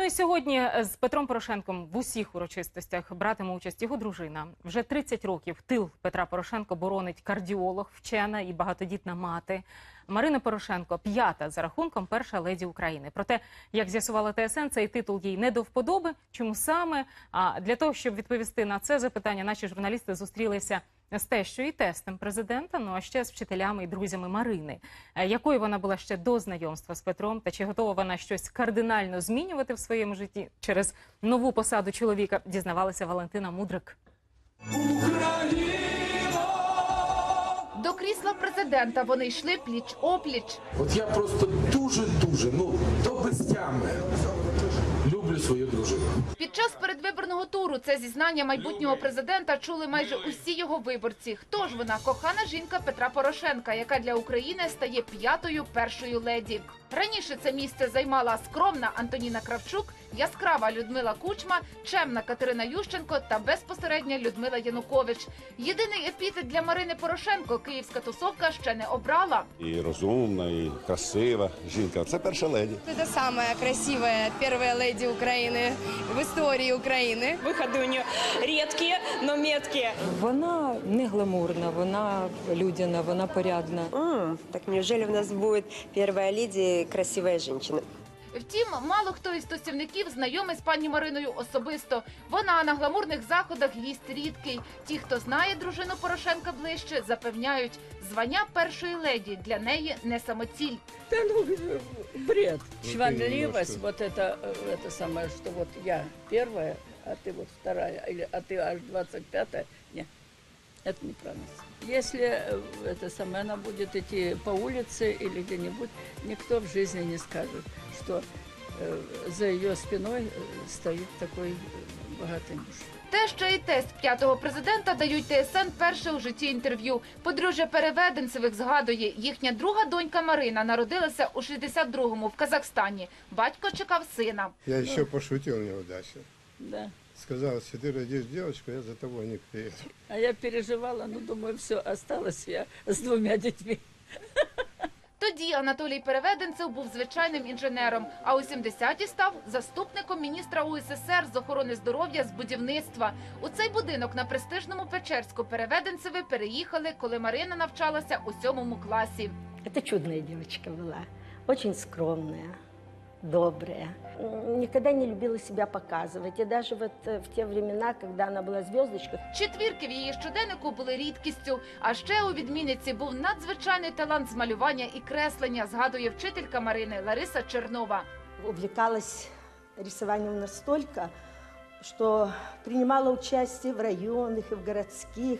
Ну і сьогодні з Петром Порошенком в усіх урочистостях братиме участь його дружина. Вже 30 років тил Петра Порошенко боронить кардіолог, вчена і багатодітна мати. Марина Порошенко п'ята за рахунком перша леді України. Проте, як з'ясувала ТСН, цей титул їй не до вподоби. Чому саме? А для того, щоб відповісти на це запитання, наші журналісти зустрілися з тещою і тестем президента, ну а ще з вчителями і друзями Марини. Е, Якою вона була ще до знайомства з Петром, та чи готова вона щось кардинально змінювати в своєму житті через нову посаду чоловіка, дізнавалася Валентина Мудрик. До крісла президента вони йшли пліч опліч. От я просто дуже-дуже, ну, до безтями люблю свою дружину. Під час передвиборного туру це зізнання майбутнього президента чули майже усі його виборці. Хто ж вона? Кохана жінка Петра Порошенка, яка для України стає п'ятою першою леді. Раніше це місце займала скромна Антоніна Кравчук, яскрава Людмила Кучма, чемна Катерина Ющенко та безпосередня Людмила Янукович. Єдиний епітет для Марини Порошенко київська тусовка ще не обрала. І розумна, і красива жінка. Це перша леді. Это самая красивая первая леди Украины в истории Украины. Виходи у нее рідкі, но меткі. Вона не гламурна, вона людяна, вона порядна. М, так неужели у нас будет первая леди красивая женщина? Втім, мало хто із тусівників знайомий з пані Мариною особисто. Вона на гламурних заходах гість рідкий. Ті, хто знає дружину Порошенка ближче, запевняють, звання першої леді для неї не самоціль. Да ну, бред. Шванливость, вот это, э, это самое, что вот я первая, а ты вот вторая, или а ты аж 25-я. Нет, это неправильно. Если э, это самое, она будет идти по улице или где-нибудь, никто в жизни не скажет, что э, за ее спиной э, стоит такой э, богатый муж. Те, що і тест п'ятого президента дають ТСН перше у житті інтерв'ю. Подружжя Переведенцевих згадує, їхня друга донька Марина народилася у 62-му в Казахстані. Батько чекав сина. Я еще пошутил неудачно. Да. Сказал, если ты родишь девочку, я за тобой не приеду. А я переживала, ну, думаю, все, осталась я с двумя детьми. Тоді Анатолій Переведенцев був звичайним інженером, а у 70-ті став заступником міністра УССР з охорони здоров'я з будівництва. У цей будинок на престижному Печерську Переведенцеви переїхали, коли Марина навчалася у сьомому класі. Это чудная девочка была, очень скромная, добрая. М, Никогда не любила себя показывать. И даже вот э, в те времена, когда она была звездочкой, Четвірки в її щоденнику були рідкістю. А ще у відмінниці був надзвичайний талант з малювання і креслення, згадує вчителька Марини Лариса Чернова. увлекалась рисованием настолько, что принимала участие в районных и в городских,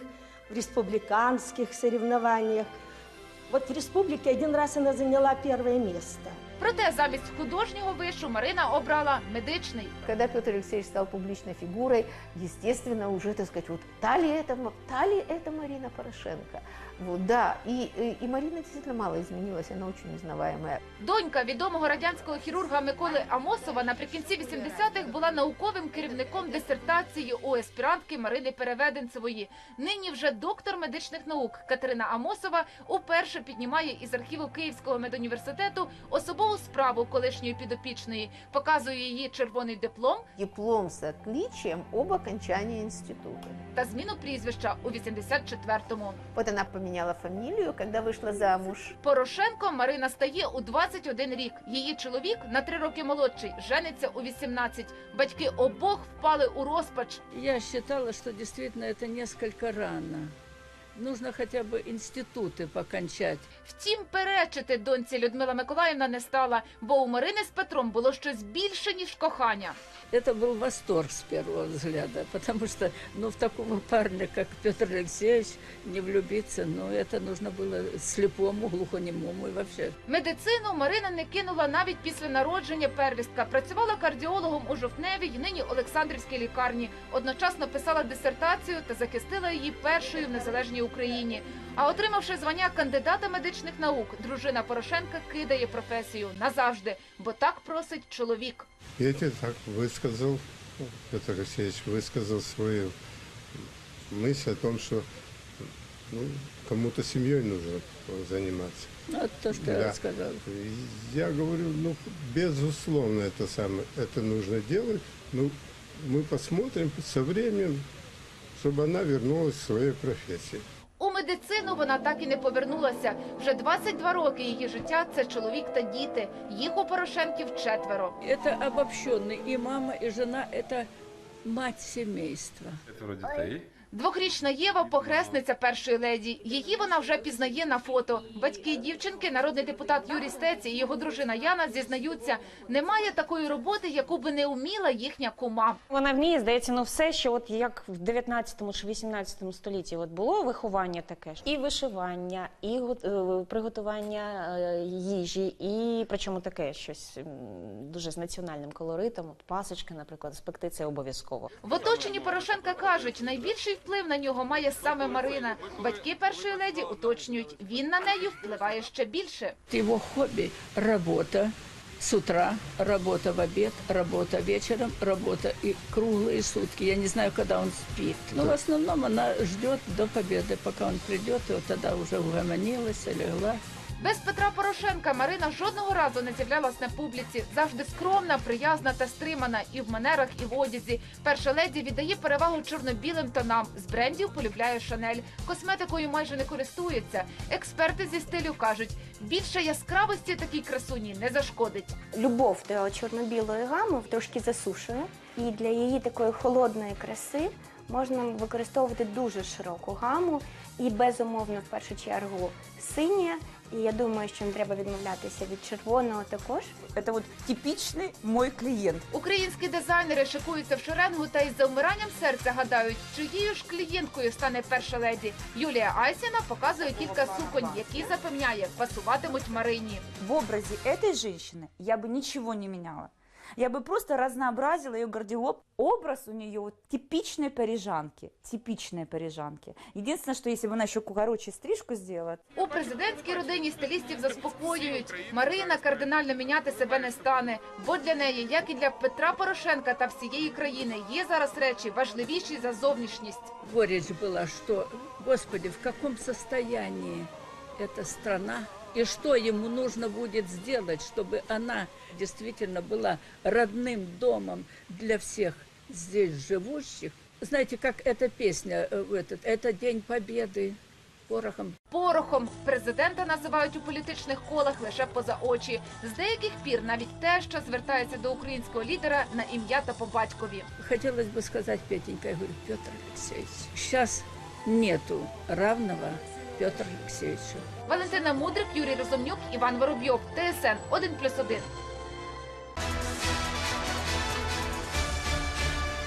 в республиканских соревнованиях. Вот в республике один раз она заняла первое место. Проте замість художнього вишу Марина обрала медичний. Когда Петр Алексеевич стал публичной фигурой, естественно, уже, так сказать, вот та ли это, та Марина Порошенко? Вот, да, и, и, и Марина действительно мало изменилась, она очень узнаваемая. Донька відомого радянського хірурга Миколи Амосова наприкінці 80-х була науковим керівником дисертації у аспірантки Марини Переведенцевої. Нині вже доктор медичних наук Катерина Амосова уперше піднімає із архіву Київського медуніверситету особову справу колишньої підопічної, показує її червоний диплом Диплом с отличием об окончании института. та зміну прізвища у 84-му. Вот она поменяла фамилию, когда вышла замуж. Порошенко Марина стає у 21 рік. Її чоловік на три роки молодший, жениться у 18. Батьки обох впали у розпач. Я вважала, що дійсно це несколько рано. Нужно хотя бы институты покончать. Втім, перечити доньці Людмила Миколаївна не стала, бо у Марини з Петром було щось більше ніж кохання. Это был восторг с первого взгляда, потому что ну, в такого парня, как Петр Алексеевич, не влюбиться, ну, это нужно было слепому, глухонемому и вообще. Медицину Марина не кинула навіть після народження первістка. Працювала кардіологом у Жовтневій, нині Олександрівській лікарні. Одночасно писала дисертацію та захистила її першою в незалежній Україні. А отримавши звання кандидата медичних наук, дружина Порошенка кидає професію назавжди, бо так просить чоловік. Я тебе так высказал, ну, Петр Алексеевич высказал свою мысль о том, что ну, кому-то семьей нужно заниматься. Ну, это то, что я Да. сказала. Я говорю, ну, безусловно, это самое, это нужно делать. Ну, мы посмотрим со временем, чтобы она вернулась к своей профессии. У медицину вона так і не повернулася. Вже 22 роки її життя – це чоловік та діти. Їх у Порошенків четверо. Это обобщенный. И мама, и жена – это мать семейства. Двохрічна Єва – похресниця першої леді. Її вона вже пізнає на фото. Батьки дівчинки, народний депутат Юрій Стець і його дружина Яна зізнаються, немає такої роботи, яку би не вміла їхня кума. Вона вміє, здається, ну все, що от як в 19 чи 18 столітті от було виховання таке ж. І вишивання, і е, приготування е, їжі, і причому таке щось дуже з національним колоритом. От пасочки, наприклад, спекти це обов'язково. В оточенні Порошенка кажуть, найбільший вплив на нього має саме Марина. Батьки першої леді уточнюють, він на неї впливає ще більше. Его хобби – работа с утра, работа в обед, работа вечером, работа и круглые сутки. Я не знаю, когда он спит. Но в основном она ждет до победы, пока он придет, и вот тогда уже угомонилась, легла. Без Петра Порошенка Марина жодного разу не з'являлась на публіці. Завжди скромна, приязна та стримана і в манерах, і в одязі. Перша леді віддає перевагу чорно-білим тонам. З брендів полюбляє Шанель. Косметикою майже не користується. Експерти зі стилю кажуть, більше яскравості такій красуні не зашкодить. Любов до чорно-білої гами трошки засушує, і для її такої холодної краси можна використовувати дуже широку гаму і безумовно в першу чергу синє. І я думаю, що не треба відмовлятися від червоного також. Это вот типичный мой клиент. Українські дизайнери шикуються в шеренгу та із завмиранням серця гадають, чиєю ж клієнткою стане перша леді. Юлія Айсіна показує кілька суконь, які запевняє, пасуватимуть Марині. В образе этой женщины я бы ничего не меняла. Я бы просто разнообразила ее гардероб. Образ у нее вот типичной парижанки. Типичной парижанки. Единственное, что если бы она еще короче стрижку сделала, У президентській родині стилістів заспокоюють. Марина кардинально міняти себе не стане, бо для неї, як і для Петра Порошенка та всієї країни, є зараз речі важливіші за зовнішність. Горечь была, что, Господи, в каком состоянии эта страна, и что ему нужно будет сделать, чтобы она действительно была родным домом для всех здесь живущих. Знаете, как эта песня, э, в этот, это День Победы, порохом Порохом президента називають у політичних колах лише поза очі. З деяких пір навіть те, що звертається до українського лідера на ім'я та по батькові. Хотелось бы сказать, Петенька, я говорю, Петр Алексеевич, сейчас нету равного Петра Алексеевича. Валентина Мудрик, Юрій Розумнюк, Іван Воробйов, ТСН 1+,1.